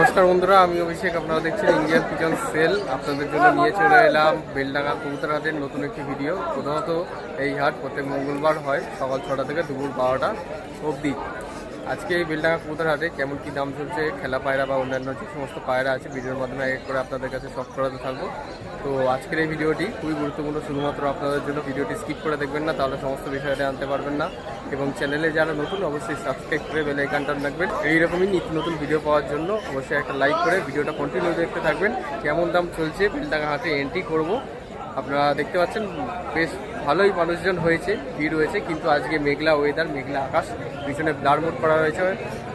নমস্কার বন্ধুরা, আমি অভিষেক, আপনারা দেখছেন ইন্ডিয়ান পিজন সেল আপনাদের জন্য নিয়ে চলে এলাম বেলডাঙ্গা কবুতর হাটের নতুন একটি ভিডিও প্রধানত এই হাট প্রত্যেক মঙ্গলবার হয়, সকাল ছটা থেকে দুপুর বারোটা অবধি। আজকে এই বেলডাঙ্গা কবুতর হাটে কেমন কী দাম চলছে, খেলা পায়রা বা অন্যান্য যে সমস্ত পায়রা আছে, ভিডিওর মাধ্যমে এক করে আপনাদের কাছে সব করাতে থাকব। তো আজকের এই ভিডিওটি খুবই গুরুত্বপূর্ণ, শুধুমাত্র আপনাদের জন্য ভিডিওটি স্কিপ করে দেখবেন না, তাহলে সমস্ত বিষয়টা আনতে পারবেন না। এবং চ্যানেলে যারা নতুন, অবশ্যই সাবস্ক্রাইব করে বেল আইকনটা রাখবেন। এইরকমই নিত্য নতুন ভিডিও পাওয়ার জন্য অবশ্যই একটা লাইক করে ভিডিওটা কন্টিনিউ দেখতে থাকবেন। কেমন দাম চলছে বিল বেলডাঙ্গা হাটে এন্ট্রি করব, আপনারা দেখতে পাচ্ছেন, বেশ ভালোই মানুষজন হয়েছে, ভিড় হয়েছে, কিন্তু আজকে মেঘলা ওয়েদার মেঘলা আকাশ, পিছনে ব্লার মোড করা হয়েছে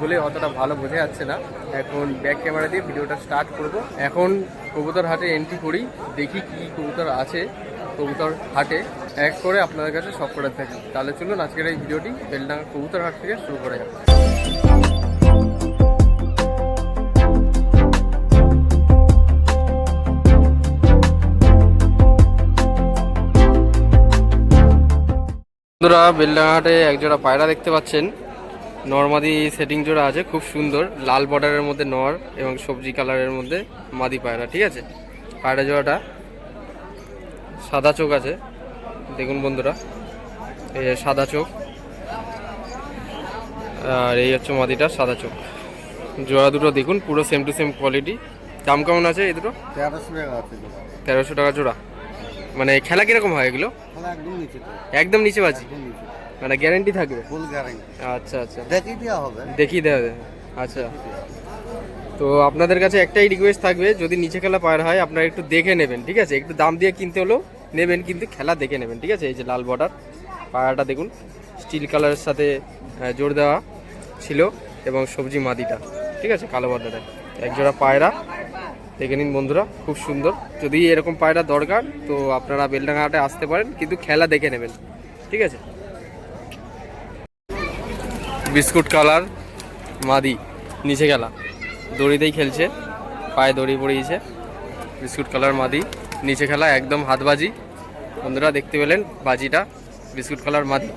বলে অতটা ভালো বোঝা যাচ্ছে না। এখন ব্যাক ক্যামেরা দিয়ে ভিডিওটা স্টার্ট করব। এখন কবুতর হাটে এন্ট্রি করি, দেখি কি কবুতর আছে কবুতর হাটে। এক করে আপনাদের কাছে সব করে থাকি। তাহলে চলুন আজকের এই ভিডিওটি বেলডাঙ্গা কবুতর হাট থেকে শুরু করা যাবে বন্ধুরা বেলডাঙাহাটে একজোড়া পায়রা দেখতে পাচ্ছেন। নর্মাদি সেটিং জোড়া আছে খুব সুন্দর। লাল বর্ডারের মধ্যে নর এবং সবজি কালারের মধ্যে মাদি পায়রা ঠিক আছে? পায়রা জোড়াটা সাদা চোখ আছে দেখুন বন্ধুরা। এই সাদা চোখ। আর এই হচ্ছে মাদিটা সাদা চোখ। জোড়া দুটো দেখুন পুরো সেম টু সেম কোয়ালিটি দাম কেমন আছে এই দুটো? তেরোশো টাকা আছে তেরোশো টাকা জোড়া। মানে খেলা কীরকম হয় এগুলো? একদম নিচে একদম নিচে বাজি? মানে গ্যারেন্টি থাকবে? ফুল গ্যারান্টি আচ্ছা আচ্ছা। দেখিয়ে দেওয়া হবে। দেখিয়ে দেওয়া যাবে আচ্ছা। তো আপনাদের কাছে একটাই রিকোয়েস্ট থাকবে যদি নিচে খেলা পার হয় আপনারা একটু দেখে নেবেন ঠিক আছে? একটু দাম দিয়ে কিনতে হলেও নেবেন কিন্তু খেলা দেখে নেবেন ঠিক আছে? এই যে লাল বর্ডার পায়রাটা দেখুন স্টিল কালারের সাথে জোর দেওয়া ছিল এবং সবজি মাদিটা ঠিক আছে? কালো বর্ডারে একজোড়া পায়রা দেখে নিন বন্ধুরা, খুব সুন্দর। যদি এরকম পায়রা দরকার, তো আপনারা বেলডাঙ্গা হাটে আসতে পারেন, কিন্তু খেলা দেখে নেবেন। ঠিক আছে? বিস্কুট কালার, মাদি, নিচে খেলা দড়িতেই খেলছে, পায়ে দড়ি পড়িয়েছে। বিস্কুট কালার, মাদি, নিচে খেলা, একদম হাতবাজি। বন্ধুরা, দেখতে পেলেন বাজিটা, বিস্কুট কালার, মাদি।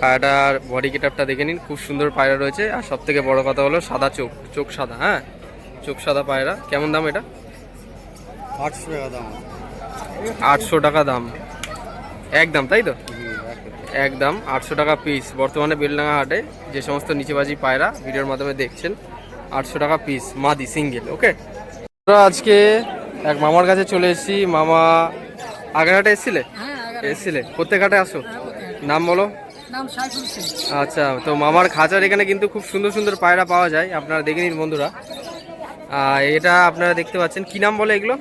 পায়রাটার বডি কেটআপটা দেখে নিন, খুব সুন্দর পায়রা রয়েছে। আর সব থেকে বড় কথা হলো সাদা চোখ চোখ সাদা হ্যাঁ? চোখ সাদা পায়রা। কেমন দাম এটা? আটশো টাকা দাম। আটশো টাকা দাম। একদম তাই তো? একদম। একদম আটশো টাকা পিস বর্তমানে বেলডাঙ্গা হাটে যে সমস্ত নিচেবাজি পায়রা ভিডিওর মাধ্যমে দেখছেন আটশো টাকা পিস মাদি সিঙ্গেল ওকে আমরা আজকে এক মামার কাছে চলে এসেছি। মামা আগ্রাহাটে এসেছিলে? এসেছিলে। প্রত্যেক হাটে আসো নাম বলো। নাম সাইফুল সিং আচ্ছা তো মামার খাঁচার এখানে কিন্তু খুব সুন্দর সুন্দর পায়রা পাওয়া যায়। আপনারা দেখে নিন বন্ধুরা। এটা আপনারা দেখতে পাচ্ছেন। কি নাম বলে এগুলো?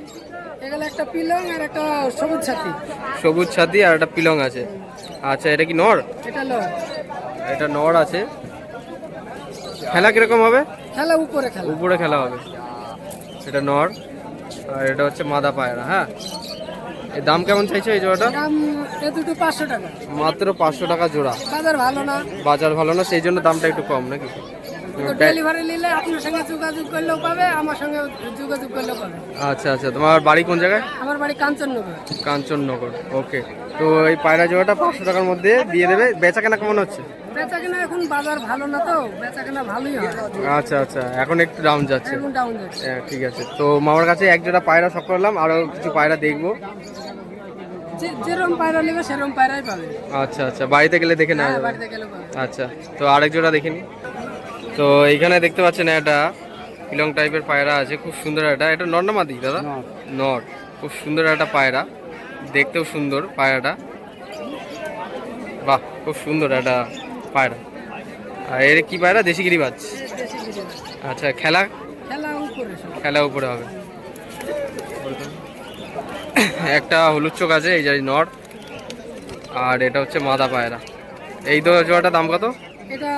এগুলো একটা পিলং আর একটা সবুজ ছাতি। সবুজ ছাতি আর একটা পিলং আছে। আচ্ছা এটা কি নর? এটা লয় এটা নর আছে। খেলা কীরকম হবে? খেলা উপরে খেলা। উপরে খেলা হবে। এটা নর। আর এটা হচ্ছে মাদা পায়রা হ্যাঁ? এর দাম কেমন চাইছো এই জোড়াটা? দাম এ দুটো পাঁচশো টাকা। মাত্র পাঁচশো টাকা জোড়া। বাজার ভালো না। বাজার ভালো না সেই জন্য দামটা একটু কম নাকি? ডেলিভারি নিলে আপনার সঙ্গে যোগাযোগ করলেও পাবে আমার সঙ্গে যোগাযোগ করলেও পাবে। আচ্ছা আচ্ছা। তোমার বাড়ি কোন জায়গায়? আমার বাড়ি কাঞ্চননগর। কাঞ্চননগর ওকে। তো এই পায়রা জোড়াটা পাঁচশো টাকার মধ্যে দিয়ে দেবে। বেচা কেনা কেমন হচ্ছে? বেচা কেনা এখন বাজার ভালো না তো বেচা কেনা ভালোই হয়। আচ্ছা আচ্ছা। এখন একটু ডাউন যাচ্ছে। এখন ডাউন যাচ্ছে। হ্যাঁ, ঠিক আছে। তো মামার কাছে এক জোড়া পায়রা সব করলাম আরও কিছু পায়রা দেখব। যে যেরকম পায়রা নেবে সেরকম পায়রাই পাবে। আচ্ছা আচ্ছা। বাড়িতে গেলে দেখে নেওয়া হ্যাঁ যাবে। বাড়িতে গেলে পাবে। আচ্ছা। তো আরেক জোড়া দেখিনি তো এইখানে দেখতে পাচ্ছেন একটা পিলং টাইপের পায়রা আছে খুব সুন্দর একটা। এটা নর না মাদি দাদা? নর। খুব সুন্দর একটা পায়রা। দেখতেও সুন্দর পায়রাটা। বাহ খুব সুন্দর একটা পায়রা। আর এর কি পায়রা? দেশি গিরিবাজ? দেশি আচ্ছা খেলা? খেলা উপরে উপরে হবে। একটা হলুদ চোখ আছে এই যে নর। আর এটা হচ্ছে মাদা পায়রা। এই তো জোড়াটা দাম কত? এটা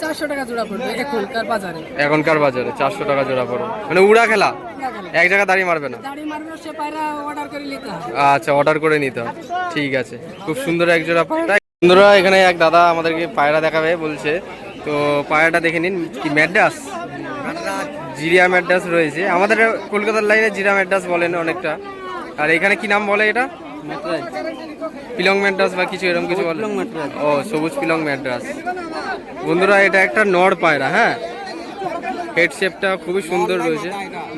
চারশো টাকা জোড়া পড়বে এখনকার বাজারে। এখনকার বাজারে চারশো টাকা জোড়া পড়বে। মানে উড়া খেলা? এক জায়গায় দাঁড়িয়ে মারবে না? দাড়ি মারবে সে পায়রা অর্ডার করে নিতে হবে। আচ্ছা অর্ডার করে নিতে হবে। ঠিক আছে। খুব সুন্দর এক জোড়া পায়রা বন্ধুরা এখানে এক দাদা আমাদেরকে পায়রা দেখাবে বলছে। তো পায়রাটা দেখে নিন কি ম্যাডাস জিরিয়া ম্যাডাস রয়েছে। আমাদের কলকাতার লাইনে জিরা ম্যাডাস বলেন অনেকটা। আর এখানে কি নাম বলে এটা? পিলং ম্যাড্রাস বা কিছু এরকম কিছু বলে? ও সবুজ পিলং ম্যাড্রাস। বন্ধুরা এটা একটা নড় পায়রা হ্যাঁ? হেড শেপটা খুবই সুন্দর রয়েছে।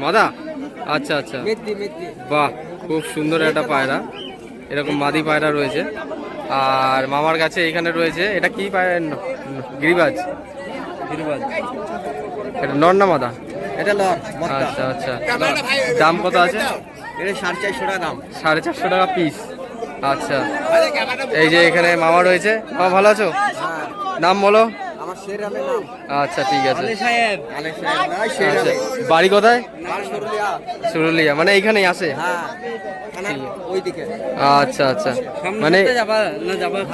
মাদা? আচ্ছা আচ্ছা। বাহ খুব সুন্দর একটা পায়রা। এরকম মাদি পায়রা রয়েছে। আর মামার কাছে এখানে রয়েছে এটা কি পায়রা? গিরিবাজ। গিরিবাজ। এটা নর না মাদা? এটা আচ্ছা আচ্ছা। দাম কত আছে? এটা সাড়ে চারশো টাকা দাম। সাড়ে চারশো টাকা পিস আচ্ছা। এই যে এখানে মামা রয়েছে। মামা ভালো আছো? হ্যাঁ। নাম বলো। আচ্ছা ঠিক আছে। সাহেব। আলে সাহেব না শের আচ্ছা বাড়ি কোথায়? সুরুলিয়া। মানে এইখানেই আসে হ্যাঁ। আচ্ছা আচ্ছা। মানে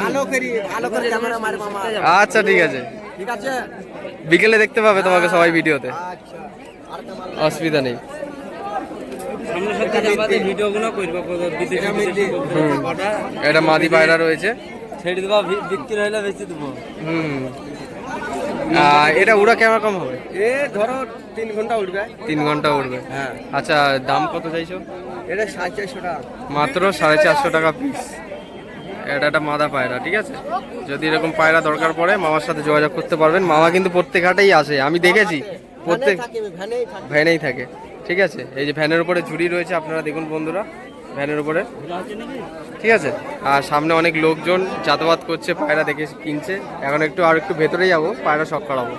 ভালো করি ভালো করে ক্যামেরা মারে মামা। আচ্ছা ঠিক আছে। বিকেলে দেখতে পাবে তোমাকে সবাই ভিডিওতে। আচ্ছা। অসুবিধা নেই। এটা মাদি পায়রা রয়েছে। ছেড়ে দেবো বিক্রি হলে বেশি দেবো। হুম। এটা উড়া কেমন কম হবে? এ ধরো তিন ঘণ্টা উঠবে। তিন ঘণ্টা উড়বে হ্যাঁ। আচ্ছা দাম কত চাইছো? এটা সাড়ে চারশো টাকা। মাত্র সাড়ে চারশো টাকা পিস এটা একটা মাদা পায়রা ঠিক আছে? যদি এরকম পায়রা দরকার পড়ে মামার সাথে যোগাযোগ করতে পারবেন। মামা কিন্তু প্রত্যেক হাটেই আসে আমি দেখেছি। প্রত্যেক থাকে। ভ্যানেই থাকে। ঠিক আছে? এই যে ভ্যানের উপরে ঝুড়ি রয়েছে আপনারা দেখুন বন্ধুরা ভ্যানের উপরে। ঠিক আছে? আর সামনে অনেক লোকজন যাতায়াত করছে পায়রা দেখে কিনছে। এখন একটু আর একটু ভেতরে যাব পায়রা শখ করাবো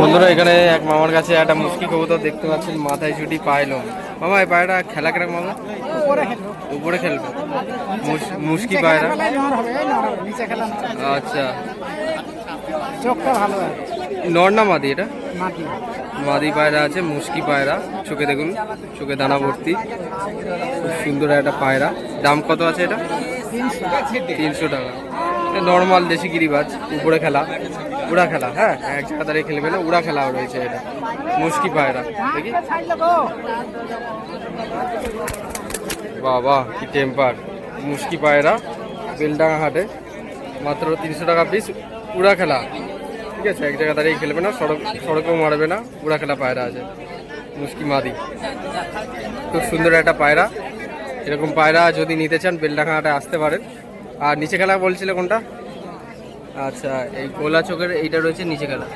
বন্ধুরা এখানে এক মামার কাছে একটা মুশকি কবুতর দেখতে পাচ্ছেন মাথায় ছুটি পাইলো। মামা এই পায়রা খেলা কেন মামা? উপরে খেলবে। মুশকি পায়রা। আচ্ছা। চোখটা ভালো নর না মাদি এটা? মাদি। পায়রা আছে মুশকি পায়রা। চোখে দেখুন চোখে দানা ভর্তি। খুব সুন্দর একটা পায়রা। দাম কত আছে এটা? তিনশো টাকা। নর্মাল দেশি গিরিবাজ উপরে খেলা। উড়া খেলা হ্যাঁ? এক জায়গা দাঁড়িয়ে খেলবে না উড়া খেলা রয়েছে এটা। মুশকি পায়রা দেখি। বাবা কি টেম্পার মুশকি পায়রা বেলডাঙ্গা হাটে। মাত্র তিনশো টাকা পিস উড়া খেলা। ঠিক আছে, এক জায়গা দাঁড়িয়ে খেলবে না, সড়ক, সড়কেও মারবে না উড়া খেলা পায়রা আছে মুশকি মাদি। খুব সুন্দর একটা পায়রা, এরকম পায়রা যদি নিতে চান বেলডাঙ্গা হাটে আসতে পারেন। আর নিচে খেলা বলছিলে কোনটা? আচ্ছা এই গোলা চোখের এইটা রয়েছে নিচে খেলা।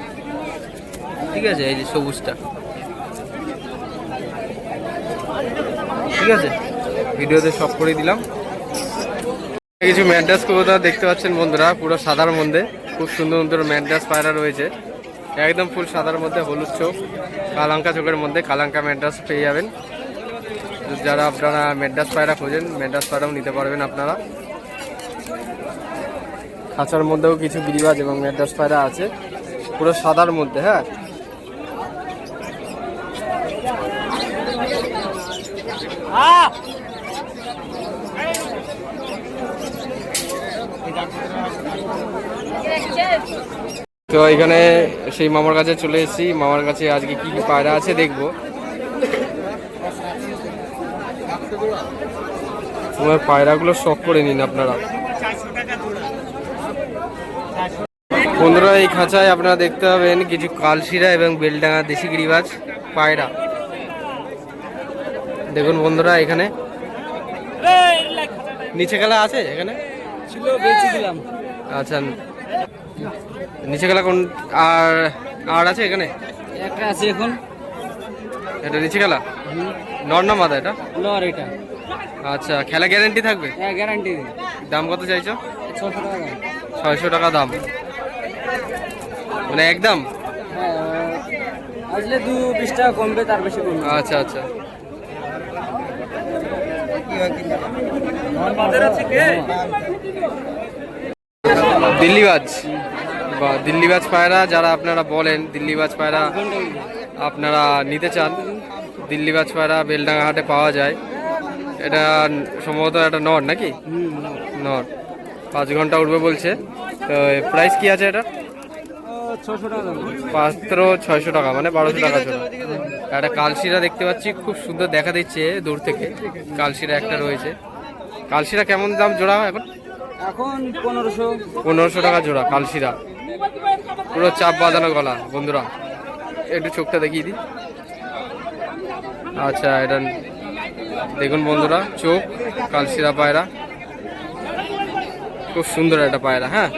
ঠিক আছে, এই যে সবুজটা। ঠিক আছে, ভিডিওতে সব করে দিলাম। কিছু ম্যান্ডাস কবুতর দেখতে পাচ্ছেন বন্ধুরা, পুরো সাদার মধ্যে। খুব সুন্দর সুন্দর ম্যান্ডাস পায়রা রয়েছে। একদম ফুল সাদার মধ্যে, হলুদ চোখ, কালাঙ্কা চোখের মধ্যে কালাঙ্কা ম্যান্ডাস পেয়ে যাবেন। যারা আপনারা ম্যান্ডাস পায়রা খোঁজেন ম্যান্ডাস পায়রাও নিতে পারবেন আপনারা। খাঁচার মধ্যেও কিছু গিরিবাজ এবং ম্যাড্রাস পায়রা আছে। পুরো সাদার মধ্যে হ্যাঁ। তো এখানে সেই মামার কাছে চলে এসেছি। মামার কাছে আজকে কি কি পায়রা আছে দেখব। তোমার পায়রাগুলো শখ করে নিন আপনারা। বন্ধুরা, এই খাঁচায় আপনারা দেখতে পাবেন কিছু কালশিরা এবং বেলডাঙ্গা দেশি গিরিবাজ পায়রা। দেখুন বন্ধুরা, এখানে। নিচে খেলা আছে এখানে? ছিল বেঁচে দিলাম আচ্ছা নিচে খেলা কোন আর আর আছে এখানে? একটা আছে এখন। এটা নিচে খেলা নর না মাদা এটা? লর এটা। আচ্ছা খেলা গ্যারেন্টি থাকবে? হ্যাঁ গ্যারান্টি দাম কত চাইছো? ছশো টাকা ছয়শো টাকা দাম। মানে একদম হ্যাঁ আসলে দু বিশ টাকা কমবে তার বেশি কমবে। আচ্ছা আচ্ছা। দিল্লিবাজ। বা দিল্লিবাজ পায়রা যারা আপনারা বলেন দিল্লিবাজ পায়রা আপনারা নিতে চান দিল্লিবাজ পায়রা বেলডাঙ্গা হাটে পাওয়া যায়। এটা সম্ভবত একটা নট নাকি? নট পাঁচ ঘণ্টা উঠবে বলছে। তো প্রাইস কি আছে এটা? মাত্র ছয়শো টাকা মানে বারোশো টাকা ছিল একটা কালশিরা দেখতে পাচ্ছি খুব সুন্দর দেখা দিচ্ছে দূর থেকে। কালশিরা একটা রয়েছে। কালশিরা কেমন দাম জোড়া এখন? এখন পনেরোশো। পনেরোশো টাকা জোড়া কালশিরা। পুরো চাপ বাঁধানো গলা বন্ধুরা। একটু চোখটা দেখিয়ে দিই। আচ্ছা এটা দেখুন বন্ধুরা চোখ কালশিরা পায়রা। খুব সুন্দর একটা পায়রা হ্যাঁ?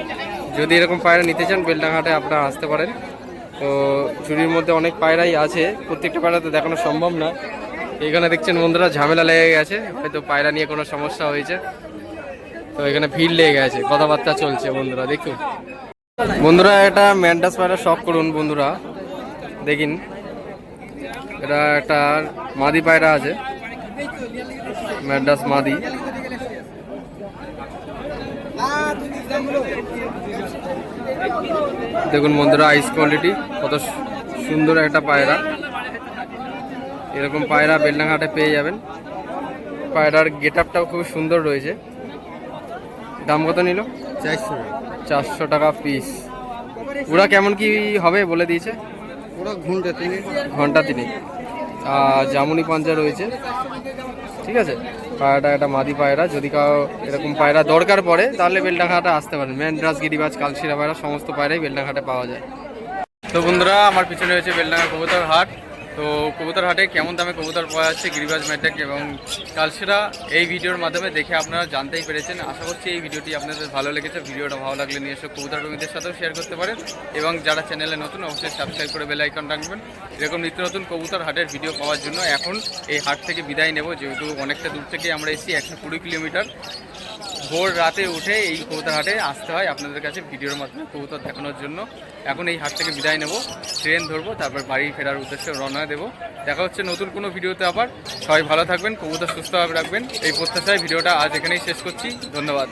যদি এরকম পায়রা নিতে চান বেলডাঙ্গাটে আপনারা আসতে পারেন। তো ঝুড়ির মধ্যে অনেক পায়রাই আছে। প্রত্যেকটা পায়রা তো দেখানো সম্ভব না। এখানে দেখছেন বন্ধুরা, ঝামেলা লেগে গেছে। হয়তো পায়রা নিয়ে কোনো সমস্যা হয়েছে। তো এখানে ভিড় লেগে গেছে। কথাবার্তা চলছে বন্ধুরা, দেখুন। বন্ধুরা, এটা ম্যান্ডাস পায়রা শখ করুন বন্ধুরা। দেখিন। এটা একটা মাদি পায়রা আছে। ম্যাডাস মাদি। দেখুন বন্ধুরা আইস কোয়ালিটি কত সুন্দর একটা পায়রা। এরকম পায়রা বেলডাঙ্গাহাটে পেয়ে যাবেন। পায়রার গেট আপটাও খুব সুন্দর রয়েছে। দাম কত নিল? চারশো চারশো টাকা পিস ওরা কেমন কি হবে বলে দিয়েছে? পুরো ঘুমটা তিনি ঘণ্টা তিনি আর জামুনি পাঞ্জা রয়েছে। ঠিক আছে? পায়রাটা একটা মাদি পায়রা। যদি কাউ এরকম পায়রা দরকার পড়ে, তাহলে বেলডাঘাটা আসতে পারেন। ম্যান্ড্রাস গিরিবাজ, কালশিরা পায়রা, সমস্ত পায়রাই বেলডাঘাটে পাওয়া যায়। তো বন্ধুরা, আমার পিছনে রয়েছে বেলডাঙ্গা কবুতর হাট। তো কবুতর হাটে কেমন দামে কবুতর পাওয়া যাচ্ছে গিরিবাজ ম্যাট্রিক এবং কালসেরা এই ভিডিওর মাধ্যমে দেখে আপনারা জানতেই পেরেছেন। আশা করছি এই ভিডিওটি আপনাদের ভালো লেগেছে। ভিডিওটা ভালো লাগলে নিয়ে এসে কবুতর প্রেমীদের সাথেও শেয়ার করতে পারেন এবং যারা চ্যানেলে নতুন, অবশ্যই সাবস্ক্রাইব করে বেল আইকন রাখবেন। এরকম নিত্য নতুন কবুতর হাটের ভিডিও পাওয়ার জন্য এখন এই হাট থেকে বিদায় নেব। যেহেতু অনেকটা দূর থেকে আমরা এসেছি, একশো কুড়ি কিলোমিটার। ভোর রাতে উঠে এই কবুতর হাটে আসতে হয় আপনাদের কাছে ভিডিওর মাধ্যমে কবুতর দেখানোর জন্য। এখন এই হাট থেকে বিদায় নেব, ট্রেন ধরবো, তারপর বাড়ি ফেরার উদ্দেশ্যে রওনা দেবো। দেখা হচ্ছে নতুন কোনো ভিডিওতে আবার। সবাই ভালো থাকবেন, কবুতর সুস্থভাবে রাখবেন। এই প্রত্যাশায় ভিডিওটা আজ এখানেই শেষ করছি। ধন্যবাদ।